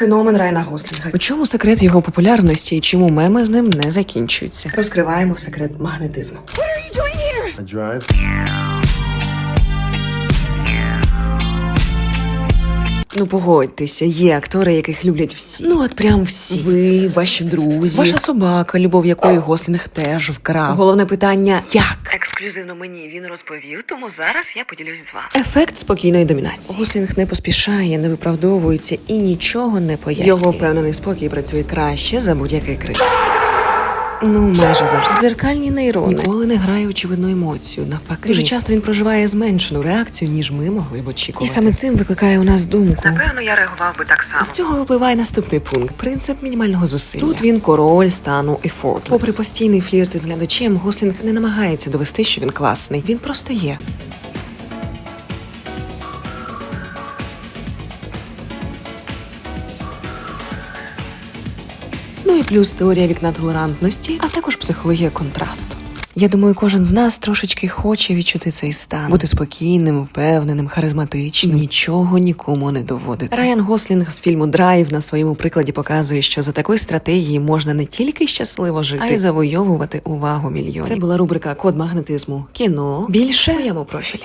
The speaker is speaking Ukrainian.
Феномен Райана Гослінга. У чому секрет його популярності і чому меми з ним не закінчуються? Розкриваємо секрет магнетизму. I drive. Ну погодьтеся, є актори, яких люблять всі. Ну от прям всі. Ви, ваші друзі, ваша собака, любов якої Гослінг теж вкрав. Головне питання як? Ексклюзивно мені він розповів, тому зараз я поділюсь з вами. Ефект спокійної домінації. Гослінг не поспішає, не виправдовується і нічого не пояснює. Його впевнений спокій працює краще за будь-який крик. Ну, майже завжди. Дзеркальні нейрони. Ніколи не грає очевидну емоцію. Навпаки, дуже часто він проживає зменшену реакцію, ніж ми могли б очікувати. І саме цим викликає у нас думку. Напевно, я реагував би так само. З цього випливає наступний пункт принцип мінімального зусилля. Тут він король стану effortless. Попри постійний флірт із глядачем, Гослінг не намагається довести, що він класний. Він просто є. Ну і плюс теорія вікна толерантності, а також психологія контрасту. Я думаю, кожен з нас трошечки хоче відчути цей стан, бути спокійним, впевненим, харизматичним, нічого нікому не доводити. Райан Гослінг з фільму Драйв на своєму прикладі показує, що за такої стратегії можна не тільки щасливо жити, а й завойовувати увагу мільйонів. Це була рубрика Код магнетизму. Кіно більше моєму профілі.